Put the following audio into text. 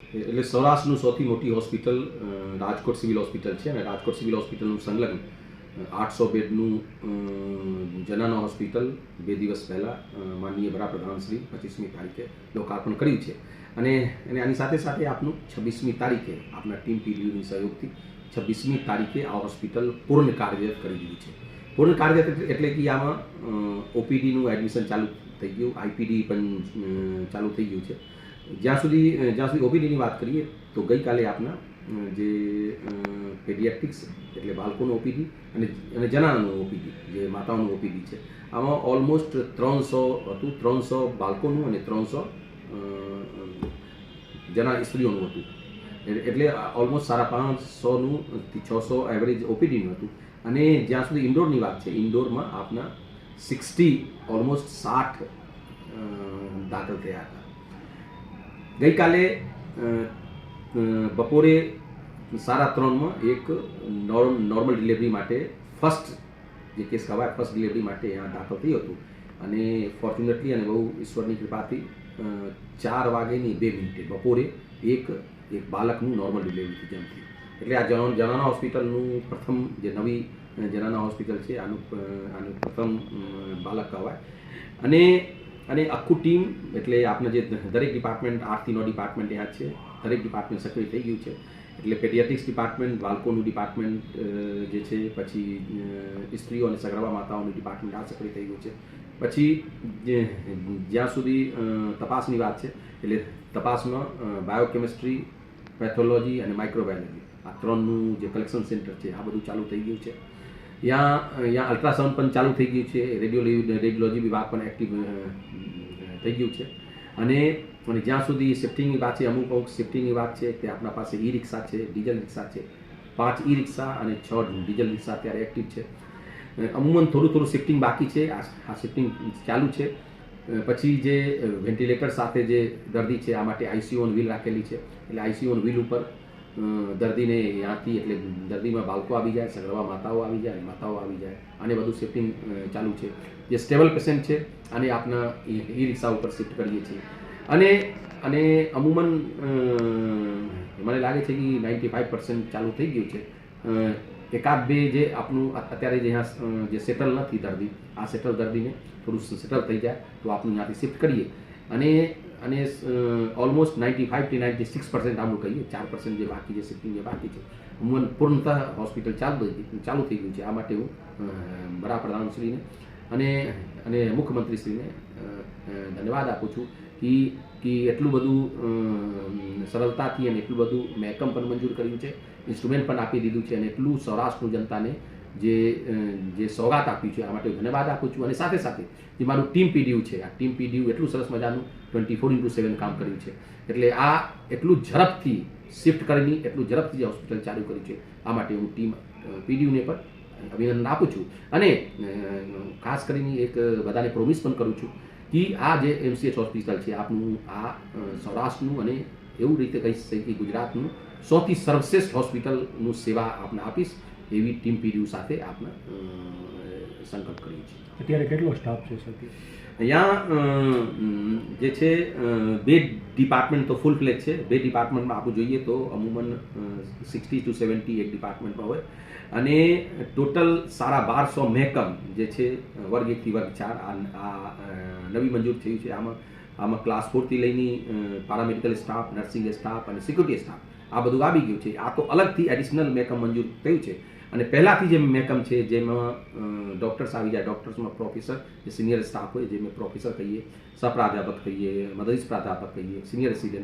એટલે સૌરાષ્ટ્રનું સૌથી મોટી હોસ્પિટલ રાજકોટ સિવિલ હોસ્પિટલ છે અને રાજકોટ સિવિલ હોસ્પિટલનું સંલગ્ન આઠસો બેડનું જનાના હોસ્પિટલ બે દિવસ પહેલાં માનનીય વડાપ્રધાનશ્રી પચીસમી તારીખે લોકાર્પણ કર્યું છે. અને અને આની સાથે સાથે આપનું છવ્વીસમી તારીખે આપના ટીમ પીડીયુની સહયોગથી છવ્વીસમી તારીખે આ હોસ્પિટલ પૂર્ણ કાર્યરત કરી દીધી છે. પૂર્ણ કાર્યરત એટલે કે આમાં ઓપીડીનું એડમિશન ચાલુ થઈ ગયું, આઈપીડી પણ ચાલુ થઈ ગયું છે. જ્યાં સુધી જ્યાં સુધી ઓપીડીની વાત કરીએ, તો ગઈકાલે આપના જે પેડિયાટ્રિક્સ એટલે બાળકોનું ઓપીડી અને અને જનાનાનું ઓપીડી, જે માતાઓનું ઓપીડી છે, આમાં ઓલમોસ્ટ ત્રણસો હતું, ત્રણસો બાળકોનું અને ત્રણસો જના, સ્ત્રીઓનું હતું. એટલે- ઓલમોસ્ટ સાડા પાંચસોનું છસો એવરેજ ઓપીડીનું હતું. અને જ્યાં સુધી ઇન્ડોરની વાત છે ઇન્ડોરમાં આપના સિક્સટી ઓલમોસ્ટ સાઠ દાખલ થયા હતા. ગઈકાલે બપોરે સાડા ત્રણમાં એક નોર્મ નોર્મલ ડિલિવરી માટે ફર્સ્ટ જે કેસ કહેવાય ફર્સ્ટ ડિલિવરી માટે અહીંયા દાખલ થયું હતું. અને ફોર્ચ્યુનેટલી અને બહુ ઈશ્વરની કૃપાથી ચાર વાગેની બે મિનિટે બપોરે એક એક બાળકનું નોર્મલ ડિલિવરી થઈ જેમ એટલે આ જન, જનાના હોસ્પિટલનું પ્રથમ જે નવી જનાના હોસ્પિટલ છે, આનું આનું પ્રથમ બાળક કહેવાય. અને અને આખું ટીમ, એટલે આપણે જે દરેક ડિપાર્ટમેન્ટ આઠથી નવ ડિપાર્ટમેન્ટ ત્યાં છે, દરેક ડિપાર્ટમેન્ટ સક્રિય થઈ ગયું છે. એટલે પેડિયાટિક્સ ડિપાર્ટમેન્ટ બાળકોનું ડિપાર્ટમેન્ટ જે છે, પછી સ્ત્રીઓ અને સગર્ભા માતાઓનું ડિપાર્ટમેન્ટ આ સક્રિય થઈ ગયું છે. પછી જ્યાં સુધી તપાસની વાત છે, એટલે તપાસમાં બાયોકેમિસ્ટ્રી પેથોલોજી અને માઇક્રોબાયોલોજી આ ત્રણનું જે કલેક્શન સેન્ટર છે, આ બધું ચાલુ થઈ ગયું છે. ત્યાં યા અલ્ટ્રાસાઉન્ડ પણ ચાલુ થઈ ગયું છે. રેડિયોલોજી રેડિયોલોજી વિભાગ પણ એક્ટિવ થઈ ગયું છે. અને અને જ્યાં સુધી શિફ્ટિંગની વાત છે, અમુક અમુક શિફ્ટિંગની વાત છે કે આપણા પાસે ઈ રિક્ષા છે ડીઝલ રિક્ષા છે. પાંચ ઈ રિક્ષા અને છ ડીઝલ રિક્ષા અત્યારે એક્ટિવ છે. અમુમન થોડું થોડું શિફ્ટિંગ બાકી છે. આ શિફ્ટિંગ ચાલુ છે. પછી જે વેન્ટિલેટર સાથે જે દર્દી છે, આ માટે આઈસીયુ ઓન વ્હીલ રાખેલી છે. એટલે આઈસીયુ ઓન વ્હીલ ઉપર દર્દીને ત્યાંથી એટલે દર્દીમાં બાળકો આવી જાય સગર્ભા માતાઓ આવી જાય, માતાઓ આવી જાય, અને બધું શિફ્ટિંગ ચાલુ છે. જે સ્ટેબલ પેશન્ટ છે આને આપના ઈ રિક્ષા ઉપર શિફ્ટ કરીએ છીએ. અને અને અમુમન મને લાગે છે કે નાઇન્ટી ફાઇવ પર્સન્ટ ચાલુ થઈ ગયું છે. એકાદ બે જે આપણું અત્યારે જે જે સેટલ નથી દર્દી, આ સેટલ દર્દીને થોડું સેટલ થઈ જાય, તો આપણું ત્યાંથી શિફ્ટ કરીએ. અને અને ઓલમોસ્ટ નાઇન્ટી ફાઇવથી નાઇન્ટી સિક્સ પર્સન્ટ આપણું કહીએ ચાર પર્સન્ટ જે બાકી છે સિટિંગ જે બાકી છે અમુમન પૂર્ણતા હોસ્પિટલ ચાલુ ચાલુ થઈ ગયું છે. આ માટે હું વડાપ્રધાનશ્રીને અને અને મુખ્યમંત્રીશ્રીને ધન્યવાદ આપું છું કે કે એટલું બધું સરળતાથી અને એટલું બધું મહેકમ પણ મંજૂર કર્યું છે ઇન્સ્ટ્રુમેન્ટ પણ આપી દીધું છે અને એટલું સૌરાષ્ટ્રનું જનતાને જે જે સોગાત આપી છે આ માટે ધન્યવાદ આપું છું. અને સાથે સાથે જે મારું ટીમ પીડીયુ છે, આ ટીમ પીડીયુ એટલું સરસ મજાનું ટ્વેન્ટી ફોર ઇન્ટુ સેવન કામ કર્યું છે. એટલે આ એટલું ઝડપથી શિફ્ટ કરીને, એટલું ઝડપથી જે હોસ્પિટલ ચાલુ કર્યું છે, આ માટે હું ટીમ પીડીયુને પણ અભિનંદન આપું છું. અને ખાસ કરીને એક બધાને પ્રોમિસ પણ કરું છું કે આ જે એમસીએચ હોસ્પિટલ છે, આપનું, આ સૌરાષ્ટ્રનું અને એવું રીતે કહી શકીએ કે ગુજરાતનું સૌથી સર્વશ્રેષ્ઠ હોસ્પિટલનું સેવા આપને આપીશ. એવી ટીમ પીડીયુ સાથે આપણે સંકલ્પ કરીએ છીએ. અત્યારે કેટલો સ્ટાફ છે સર? અહીંયા જે છે બે ડિપાર્ટમેન્ટ તો ફૂલ ફ્લેજ છે. બે ડિપાર્ટમેન્ટમાં આપણું જોઈએ તો અમુમન સિક્સટી ટુ સેવન્ટી એક ડિપાર્ટમેન્ટમાં હોય. અને ટોટલ સાડા બારસો મહેકમ જે છે વર્ગ એકથી વર્ગ ચાર આ આ, નવી મંજૂર થયું છે. આમાં આમાં ક્લાસ ફોરથી લઈને પારામેડિકલ સ્ટાફ નર્સિંગ સ્ટાફ અને સિક્યુરિટી સ્ટાફ આ બધું આવી ગયું છે. આ તો અલગથી એડિશનલ મેકઅપ મંજૂર થયું છે. અને પહેલાંથી જે મહેકમ છે, જેમાં ડૉક્ટર્સ આવી જાય ડૉક્ટર્સમાં પ્રોફેસર જે સિનિયર સ્ટાફ હોય, જે મેં પ્રોફેસર કહીએ સહપ્રાધ્યાપક કહીએ, મદદીશ પ્રાધ્યાપક કહીએ સિનિયર રેસિડેન્ટ